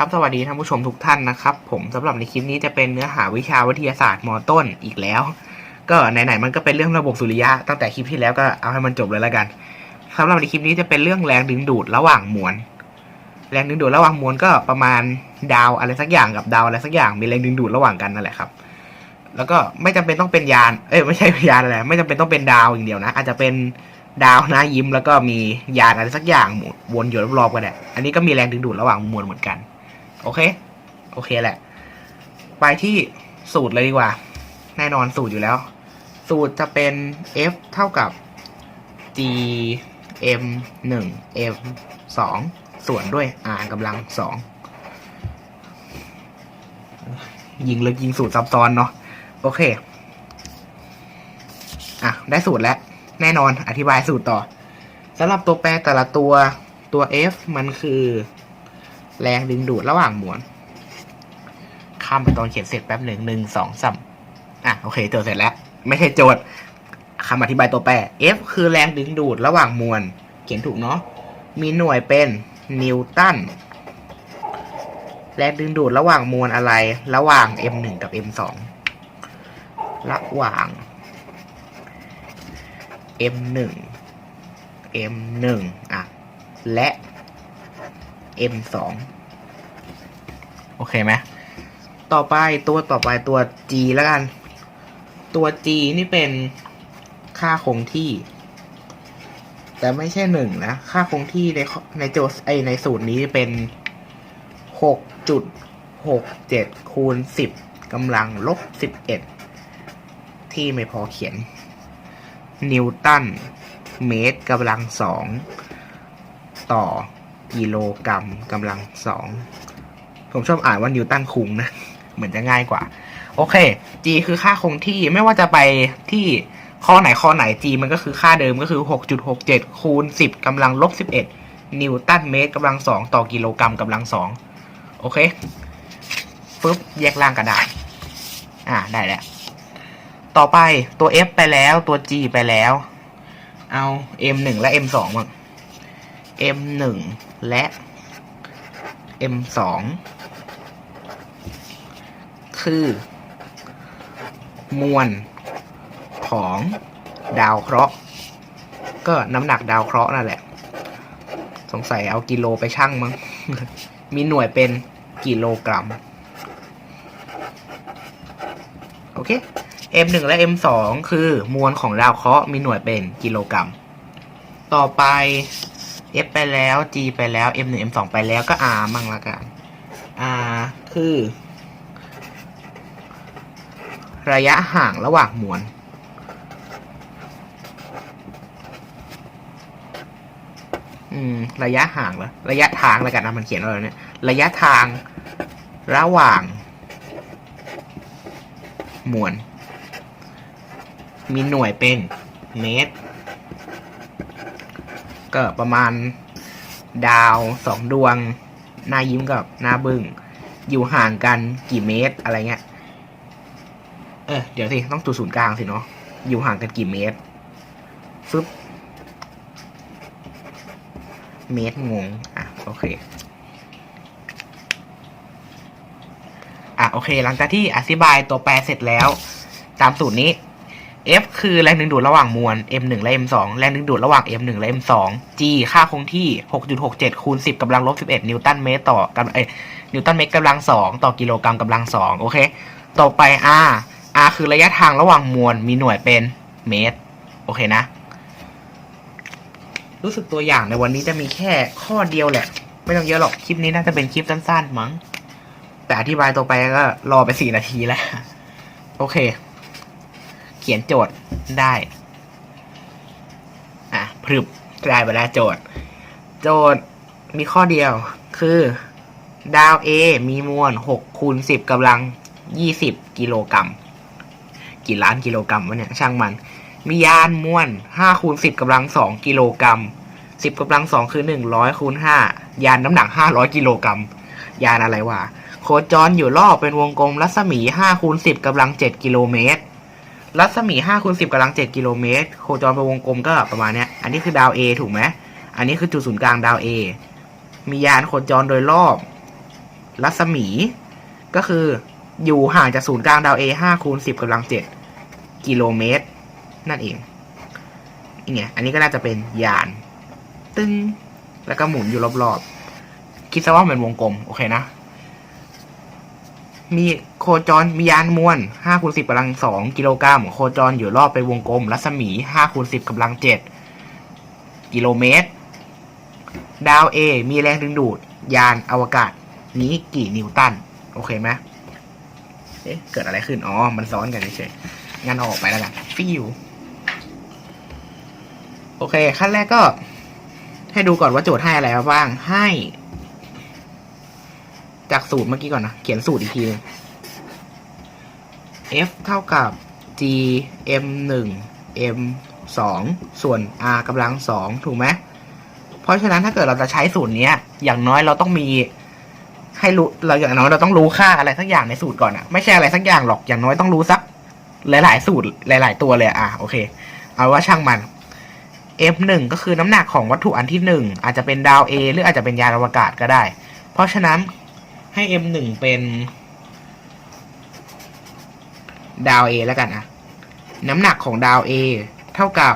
ครับสวัสดีท่านผู้ชมทุกท่านนะครับ ผมสำหรับในคลิปนี้จะเป็นเนื้อหาวิชาวิทยาศาสตร์มต้นอีกแล้ว ก็ไหนๆมันก็เป็นเรื่องระบบสุริยะตั้งแต่คลิปที่แล้วก็เอาให้มันจบเลยแล้วกันสำหรับในคลิปนี้จะเป็นเรื่องแรงดึงดูดระหว่างมวลแรงดึงดูดระหว่างมวลก็ประมาณดาวอะไรสักอย่างกับดาวอะไรสักอย่างมีแรงดึงดูดระหว่างกันนั่นแหละครับ แล้วก็ไม่จำเป็นต้องเป็นยาน เอ้ยไม่ใช่ยานอะไรไม่จำเป็นต้องเป็นดาวอย่างเดียวนะ อาจจะเป็นดาวน้ายิ้มแล้วก็มียานอะไรสักอย่างวนอยู่รอบๆกันแหละอันนี้ก็มีแรงดึงดูดระหว่างมวลเหมือนกัน อเค โอเคแหละ ไปที่สูตรเลยดีกว่า แน่นอนสูตรอยู่แล้ว สูตรจะเป็น F เท่ากับ G M 1 M 2ส่วนด้วย R กำลังสองยิงลึกยิงสูตรซับซ้อนเนาะโอเค อะ ได้สูตรแล้ว แน่นอนอธิบายสูตรต่อสำหรับตัวแปรแต่ละตัวตัว F มันคือ แรงดึงดูดระหว่างมวลข้ามไปตอนเขียนเสร็จแป๊บหนึ่งหนึ่งสองสามอะโอเคโจทย์เสร็จแล้ว ไม่ใช่โจทย์คำอธิบายตัวแปร F คือแรงดึงดูดระหว่างมวล เขียนถูกเนาะ มีหน่วยเป็นนิวตัน แรงดึงดูดระหว่างมวลอะไร ระหว่าง M1 กับ M2 ระหว่าง M1 M1 อะ และ M2 โอเคไหมต่อไปตัวต่อไปตัว G แล้วกัน ตัว G นี่เป็นค่าคงที่ แต่ไม่ใช่หนึ่งนะ ค่าคงที่ในในโจทย์ไอในสูตรนี้เป็นหกจุดหกเจ็ดคูณสิบกำลังลบสิบเอ็ดที่ไม่พอเขียน นิวตันเมตรกำลังสองต่อ กิโลกรัมกำลังสองผมชอบอ่านว่านิวตันคุงนะ เหมือนจะง่ายกว่า โอเค G คือค่าคงที่ไม่ว่าจะไปที่ข้อไหนข้อไหน G มันก็คือค่าเดิมก็คือ 6.67 คูณ 10กำลังลบ 11 นิวตันเมตรกำลังสองต่อกิโลกรัมกำลังสองโอเคปึ๊บแยกล่างกระดาษอ่าได้แล้ว ต่อไปตัว F ไปแล้วตัว G ไปแล้ว เอา M1 และ M2 มั้ง M1 และ M2 คือ มวลของดาวเคราะห์ ก็น้ำหนักดาวเคราะห์นั่นแหละ สงสัยเอากิโลไปชั่งมั้ง มีหน่วยเป็นกิโลกรัม โอเค M1 และ M2 คือมวลของดาวเคราะห์มีหน่วยเป็นกิโลกรัม ต่อไป F ไปแล้ว G ไปแล้ว M1 M2 ไปแล้วก็ R มั่งละกัน R คือ ระยะห่างระหว่างมวลอืมระยะห่างเหรอระยะทางแล้วกันนะมันเขียนว่าอะไรเนี่ย ระยะทางระหว่าง มวล มีหน่วยเป็นเมตร ก็ประมาณดาวสองดวง หน้ายิ้มกับหน้าบึง้งอยู่ห่างกันกี่เมตรอะไรเงี้ย เออเดี๋ยวสิต้องจุดศูนย์กลางสิเนาะอยู่ห่างกันกี่เมตรฟึบเมตรงงอะโอเคอะโอเค หลังจากที่อธิบายตัวแปรเสร็จแล้ว ตามสูตรนี้ F คือแรงดึงดูดระหว่างมวล M1 และ M2 แรงดึงดูดระหว่าง M1 และ M2 G ค่าคงที่ 6.67 คูณ 10กำลังลบ 11 นิวตันเมตรต่อกำเอ้นิวตันเมตรกำลังสองต่อกิโลกรัมกำลังสองโอเค ต่อไป R R คือระยะทางระหว่างมวล มีหน่วยเป็นเมตร โอเคนะ รู้สึกตัวอย่างในวันนี้จะมีแค่ข้อเดียวแหละ ไม่ต้องเยอะหรอก คลิปนี้น่าจะเป็นคลิปสั้นๆมั้ง แต่อธิบายตัวไปก็รอไปสี่นาทีแล้ว โอเค ขียนโจทย์ได้ อะพรึบได้ไปแล้วโจทย์ โจทย์มีข้อเดียวคือ ดาว A มีมวล6คูณ10กำลัง 20 กิโลกรัมกี่ล้านกิโลกรัมวะเนี่ยช่างมัน มียานมวล5คูณ10กำลัง 2 กิโลกรัม 10กำลัง 2 คือ 100คูณ5ยานน้ำหนัก 500 กิโลกรัม ยานอะไรวะโคจรอยู่รอบเป็นวงกลมรัศมี5คูณ10กำลัง 7 กิโลเมตร รัศมี5คูณ10กำลัง 7 กิโลเมตร โคจรเป็นวงกลมก็ประมาณเนี้ย อันนี้คือดาว A ถูกไหม อันนี้คือจุดศูนย์กลางดาว A มียานโคจรโดยรอบ รัศมี ก็คืออยู่ห่างจากศูนย์กลางดาว A ห้าคูณสิบกำลังเจ็ดกิโลเมตร นั่นเองนี่ไงอันนี้ก็น่าจะเป็นยาน ตึ้ง แล้วก็หมุนอยู่รอบๆ คิดซะว่าเป็นวงกลม โอเคนะ มีโคจรมียานมวลห้าคูณสิบกำลังสองกิโลกรัมโคจรอยู่รอบเป็นวงกลม รัศมีห้าคูณสิบกำลังเจ็ดกิโลเมตร ดาว A มีแรงดึงดูด ยานอวกาศ นี้กี่นิวตัน โอเคไหมเอ๊ะ เกิดอะไรขึ้น อ๋อ มันซ้อนกันเฉยๆงั้นอออกไปแล้วกันฟิวโอเค ขั้นแรกก็ให้ดูก่อนว่าโจทย์ให้อะไรมาบ้างให้ จากสูตรเมื่อกี้ก่อนนะ เขียนสูตรอีกทีนึง F เท่ากับ G M 1 M 2ส่วน R กำลังสองถูกไหม เพราะฉะนั้นถ้าเกิดเราจะใช้สูตรนี้อย่างน้อยเราต้องมีให้รู้เราอย่างน้อยเราต้องรู้ค่าอะไรสักอย่างในสูตรก่อนอะไม่ใช่อะไรสักอย่างหรอกอย่างน้อยต้องรู้สักหลาย ๆ สูตรหลาย ๆ ตัวเลยอะอะโอเค เอาว่าช่างมัน F หนึ่งก็คือน้ำหนักของวัตถุอันที่หนึ่งอาจจะเป็นดาว A หรืออาจจะเป็นยานอวกาศก็ได้ เพราะฉะนั้น ให้ M หนึ่งเป็นดาว A แล้วกันอะน้ำหนักของดาว A เท่ากับ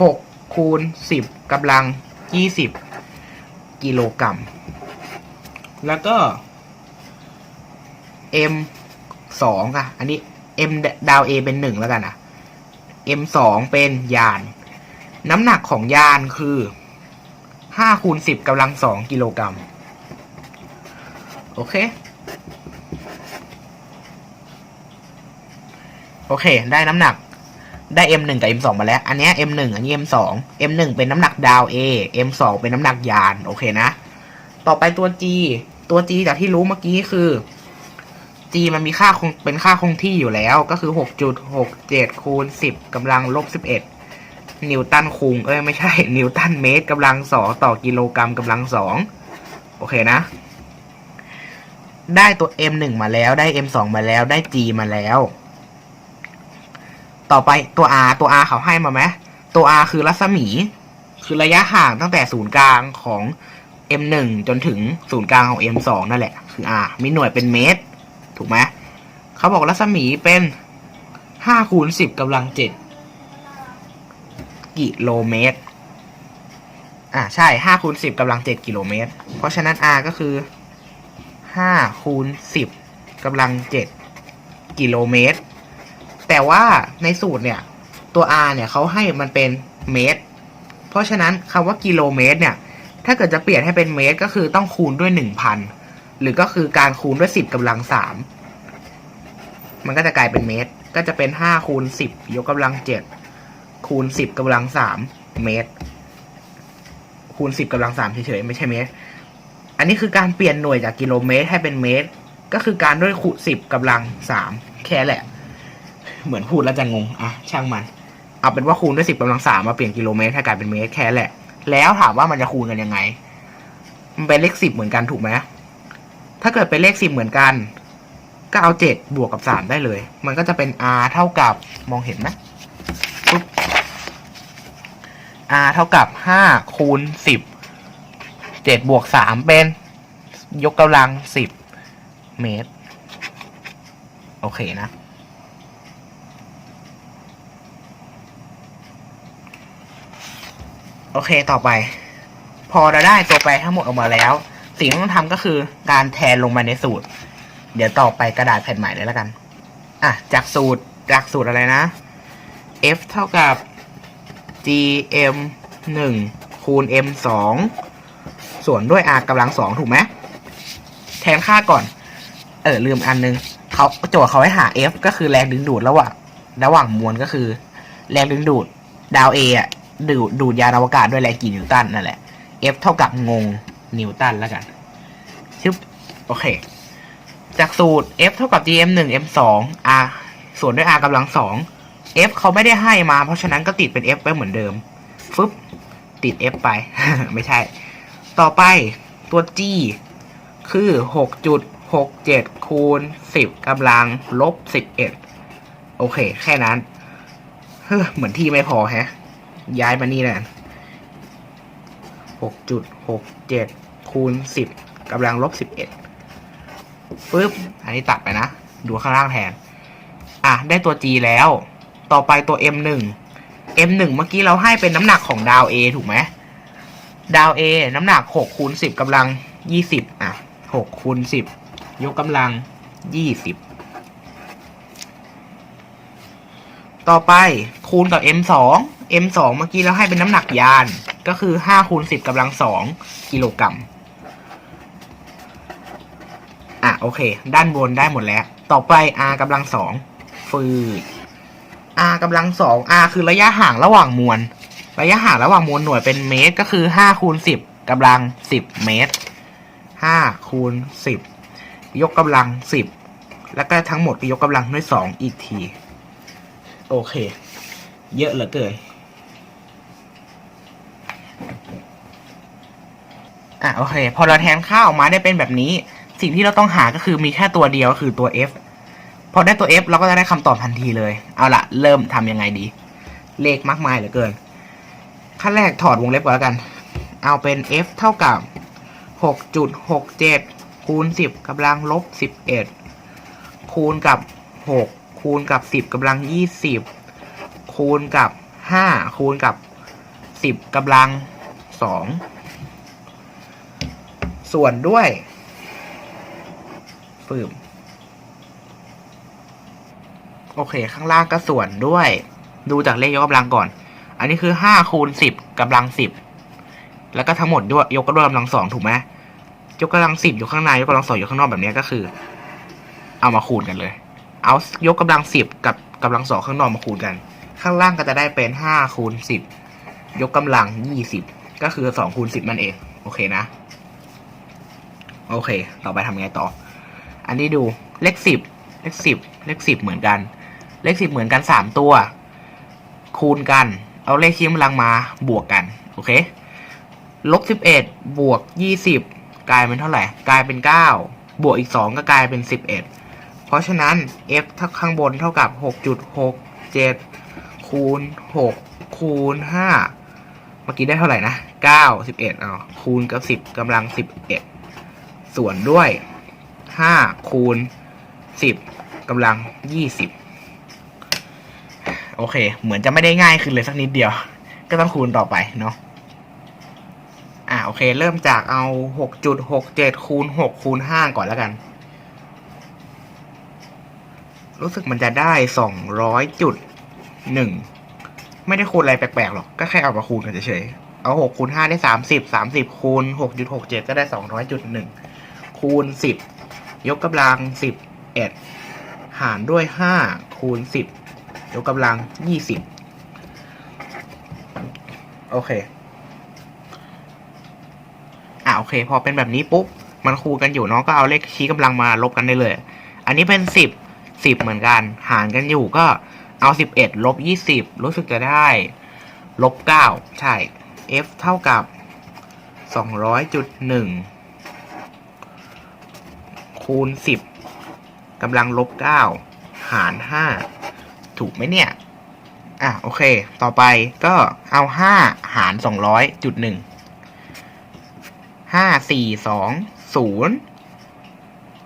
หกคูณสิบกำลังยี่สิบกิโลกรัม แล้วก็ M สองอะอันนี้ M ดาว A เป็นหนึ่งแล้วกันอะ M สองเป็นยาน น้ำหนักของยานคือห้าคูณสิบกำลังสองกิโลกรัม โอเค โอเค ได้น้ำหนัก ได้ M หนึ่งกับ M สองมาแล้ว อันนี้ M หนึ่งอันนี้ M สอง M หนึ่งเป็นน้ำหนักดาว A M สองเป็นน้ำหนักยาน โอเคนะ ต่อไปตัว G ตัว G จากที่รู้เมื่อกี้คือ G มันมีค่าคงเป็นค่าคงที่อยู่แล้ว ก็คือหกจุดหกเจ็ดคูณสิบกำลังลบสิบเอ็ดนิวตันคุง เอ้ย ไม่ใช่ นิวตันเมตรกำลังสองต่อกิโลกรัมกำลังสอง โอเคนะ ได้ตัว M หนึ่งมาแล้วได้ M สองมาแล้วได้ G มาแล้ว ต่อไปตัว R ตัว R เขาให้มาไหมตัว R คือรัศมี คือระยะห่างตั้งแต่ศูนย์กลางของ M หนึ่งจนถึงศูนย์กลางของ M สองนั่นแหละ คือ R มีหน่วยเป็นเมตร ถูกไหมเขาบอกรัศมีเป็นห้าคูณสิบกำลังเจ็ดกิโลเมตร อ่าใช่ห้าคูณสิบกำลังเจ็ดกิโลเมตร เพราะฉะนั้น r ก็คือ ห้าคูณสิบกำลังเจ็ดกิโลเมตร แต่ว่าในสูตรเนี่ย ตัว r เนี่ยเขาให้มันเป็นเมตร เพราะฉะนั้นคำว่ากิโลเมตรเนี่ย ถ้าเกิดจะเปลี่ยนให้เป็นเมตรก็คือต้องคูณด้วยหนึ่งพันหรือก็คือการคูณด้วยสิบกำลังสามมันก็จะกลายเป็นเมตร ก็จะเป็นห้าคูณสิบยกกำลังเจ็ดคูณสิบกำลังสามเมตร คูณสิบกำลังสามเฉยๆไม่ใช่เมตร อันนี้คือการเปลี่ยนหน่วยจากกิโลเมตรให้เป็นเมตร ก็คือการด้วยคูณสิบกำลังสามแค่แหละ เหมือนพูดแล้วจะงงอะช่างมัน เอาเป็นว่าคูณด้วยสิบกำลังสามมาเปลี่ยนกิโลเมตรให้กลายเป็นเมตรแค่แหละ แล้วถามว่ามันจะคูณกันยังไง มันเป็นเลขสิบเหมือนกันถูกไหมถ้าเกิดเป็นเลขสิบเหมือนกัน ก็เอาเจ็ดบวกกับสามได้เลย มันก็จะเป็น r เท่ากับมองเห็นไหมปุ๊บ r เท่ากับห้าคูณสิบ เจ็ดบวกสามเป็น ยกกำลังสิบเมตร โอเคนะ โอเคต่อไป พอเราได้ตัวแปรทั้งหมดออกมาแล้ว สิ่งที่ต้องทำก็คือการแทนลงมาในสูตร เดี๋ยวต่อไปกระดาษแผ่นใหม่เลยแล้วกัน อะ จากสูตรจากสูตรอะไรนะ f เท่ากับ gm หนึ่งคูณ m สอง ส่วนด้วย r กำลังสองถูกไหมแทนค่าก่อน เออลืมอันนึงเขาโจทย์เขาให้หา f ก็คือแรงดึงดูดระหว่างระหว่างมวลก็คือ แรงดึงดูดดาว A อะดูดดูดยานอวกาศด้วยแรงกี่นิวตันนั่นแหละ f เท่ากับงงนิวตันแล้วกันชึบโอเค จากสูตร f เท่ากับ gm 1 m 2 r ส่วนด้วย r กำลังสอง f เขาไม่ได้ให้มา เพราะฉะนั้นก็ติดเป็น f ไว้เหมือนเดิม ฟึบติด f ไป ไม่ใช่ ต่อไปตัว g คือ 6.67 คูณ 10กำลังลบ 11 โอเค แค่นั้น เฮ้อเหมือนที่ไม่พอแฮะ ย้ายมานี่แหละ6.67 คูณ 10กำลังลบ 11ปึ๊บ อันนี้ตัดไปนะ ดูข้างล่างแทน อะ ได้ตัว G แล้ว ต่อไปตัว M1 M1 เมื่อกี้เราให้เป็นน้ำหนักของดาว A ถูกไหม ดาว A น้ำหนัก6คูณ10กำลัง 20 อะ6คูณ10 ยกกำลัง 20 ต่อไปคูณกับ M2 M2 เมื่อกี้เราให้เป็นน้ำหนักยาน ก็คือ5คูณ10กำลัง 2 กิโลกรัม อะ โอเค ด้านบนได้หมดแล้ว ต่อไป r กำลังสองฟืด r กำลังสอง r คือระยะห่างระหว่างมวล ระยะห่างระหว่างมวลหน่วยเป็นเมตรก็คือห้าคูณสิบกำลังสิบเมตรห้าคูณสิบยกกำลังสิบแล้วก็ทั้งหมดก็ยกกำลังด้วยสองอีกที โอเค เยอะเหลือเกินอะโอเค พอเราแทนค่าออกมาได้เป็นแบบนี้ สิ่งที่เราต้องหาก็คือมีแค่ตัวเดียวคือตัว f พอได้ตัว f เราก็จะได้คำตอบทันทีเลย เอาละเริ่มทำยังไงดี เลขมากมายเหลือเกิน ขั้นแรกถอดวงเล็บก่อนแล้วกัน เอาเป็น f เท่ากับ 6.67 คูณ 10กำลังลบ 11 คูณกับ 6 คูณกับ 10กำลัง 20 คูณกับ 5 คูณกับ 10กำลัง 2 ส่วนด้วยฟืมโอเค ข้างล่างก็ส่วนด้วย ดูจากเลขยกกำลังก่อน อันนี้คือห้าคูณสิบกำลังสิบแล้วก็ทั้งหมดด้วยยกกำลังสองถูกไหมยกกำลังสิบอยู่ข้างในยกกำลังสองอยู่ข้างนอกแบบนี้ก็คือ เอามาคูณกันเลย เอายกกำลังสิบกับกำลังสองข้างนอกมาคูณกัน ข้างล่างก็จะได้เป็นห้าคูณสิบยกกำลังยี่สิบก็คือสองคูณสิบนั่นเอง โอเคนะ โอเค ต่อไปทำไงต่อ อันนี้ดูเลขสิบเลขสิบเลขสิบเหมือนกัน เลขสิบเหมือนกันสามตัว คูณกัน เอาเลขชี้กำลังมาบวกกัน โอเค ลบสิบเอ็ดบวกยี่สิบกลายเป็นเท่าไหร่ กลายเป็นเก้าบวกอีกสองก็กลายเป็นสิบเอ็ดเพราะฉะนั้น f ถ้าข้างบนเท่ากับหกจุดหกเจ็ดคูณหกคูณห้าเมื่อกี้ได้เท่าไหร่นะเก้าสิบเอ็ดอ๋อคูณกับสิบกำลังสิบเอ็ดส่วนด้วยห้าคูณสิบกำลังยี่สิบ โอเค เหมือนจะไม่ได้ง่ายขึ้นเลยสักนิดเดียว ก็ต้องคูณต่อไปเนาะอ่าโอเค เริ่มจากเอาหกจุดหกเจ็ดคูณหกคูณห้าก่อนแล้วกัน รู้สึกมันจะได้สองร้อยจุดหนึ่งไม่ได้คูณอะไรแปลกๆหรอก ก็แค่เอามาคูณกันเฉยๆ เอาหกคูณห้าได้สามสิบสามสิบคูณหกจุดหกเจ็ดก็ได้สองร้อยจุดหนึ่งคูณสิบยกกำลังสิบเอ็ดหารด้วยห้าคูณสิบ ยกกำลังยี่สิบโอเค อ่าโอเค พอเป็นแบบนี้ปุ๊บ มันคูณกันอยู่เนาะก็เอาเลขชี้กำลังมาลบกันได้เลย อันนี้เป็นสิบสิบเหมือนกัน หารกันอยู่ก็เอาสิบเอ็ดลบยี่สิบรู้สึกจะได้ลบเก้าใช่ f เท่ากับสองร้อยจุดหนึ่งคูณสิบกำลังลบเก้าหารห้า ถูกไหมเนี่ย อะโอเค ต่อไปก็เอาห้าหารสองร้อยจุดหนึ่งห้าสี่สองศูนย์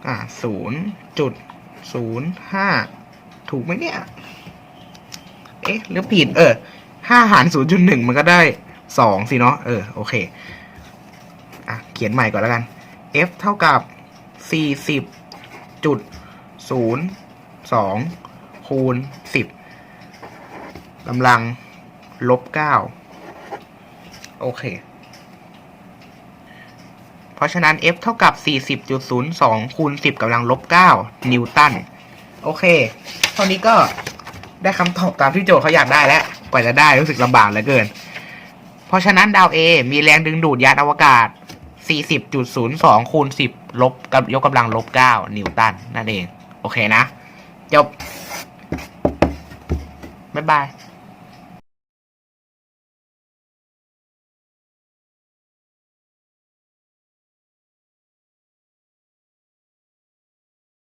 อ่าศูนย์จุดศูนย์ห้าถูกไหมเนี่ย เอ๊ะหรือผิดเออห้าหารศูนย์จุดหนึ่งมันก็ได้สองสิเนาะเออโอเค อะ เขียนใหม่ก่อนแล้วกัน f เท่ากับสี่สิบจุดศูนย์สอง คูณสิบกำลังลบเก้าโอเค เพราะฉะนั้น f เท่ากับ 40.02 คูณ 10กำลังลบ 9 นิวตัน โอเค เท่านี้ก็ได้คำตอบตามที่โจทย์เขาอยากได้แล้ว กว่าจะได้รู้สึกลำบากเหลือเกิน เพราะฉะนั้นดาว A มีแรงดึงดูดยานอวกาศ 40.02 คูณ 10 ลบกับยกกำลังลบ 9 นิวตัน นั่นเอง โอเคนะ จบ บ๊ายบาย